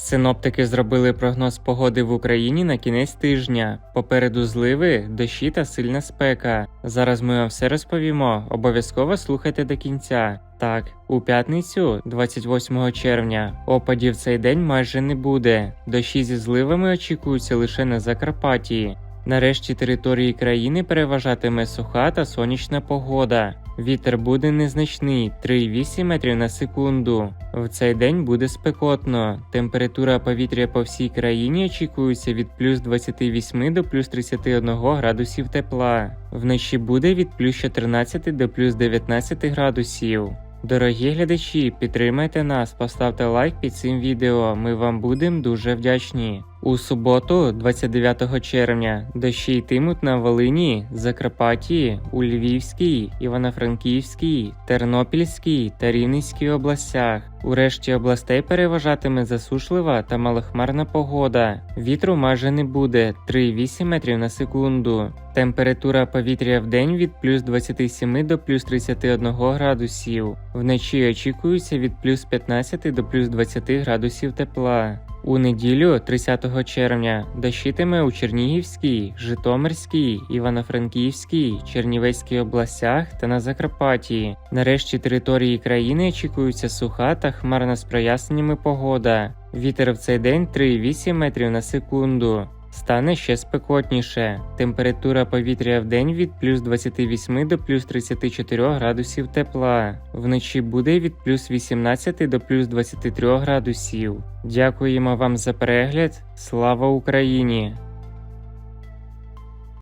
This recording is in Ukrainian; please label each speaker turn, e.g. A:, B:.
A: Синоптики зробили прогноз погоди в Україні на кінець тижня. Попереду зливи, дощі та сильна спека. Зараз ми вам все розповімо. Обов'язково слухайте до кінця. Так, у п'ятницю, 28 червня, опадів цей день майже не буде. Дощі зі зливами очікуються лише на Закарпатті. Нарешті території країни переважатиме суха та сонячна погода. Вітер буде незначний 3,8 метрів на секунду. В цей день буде спекотно. Температура повітря по всій країні очікується від плюс 28 до плюс 31 градусів тепла. Вночі буде від плюс 14 до плюс 19 градусів. Дорогі глядачі, підтримайте нас, поставте лайк під цим відео. Ми вам будемо дуже вдячні. У суботу, 29 червня, дощі йтимуть на Волині, Закарпатті, у Львівській, Івано-Франківській, Тернопільській та Рівненській областях. У решті областей переважатиме засушлива та малохмарна погода. Вітру майже не буде 3,8 метрів на секунду. Температура повітря в день від плюс 27 до плюс 31 градусів. Вночі очікується від плюс 15 до плюс 20 градусів тепла. У неділю, 30 червня, дощитиме у Чернігівській, Житомирській, Івано-Франківській, Чернівецькій областях та на Закарпатті. Нарешті території країни очікується суха та хмарна з проясненнями погода. Вітер в цей день 3,8 метрів на секунду. Стане ще спекотніше. Температура повітря в день від плюс 28 до плюс 34 градусів тепла. Вночі буде від плюс 18 до плюс 23 градусів. Дякуємо вам за перегляд. Слава Україні!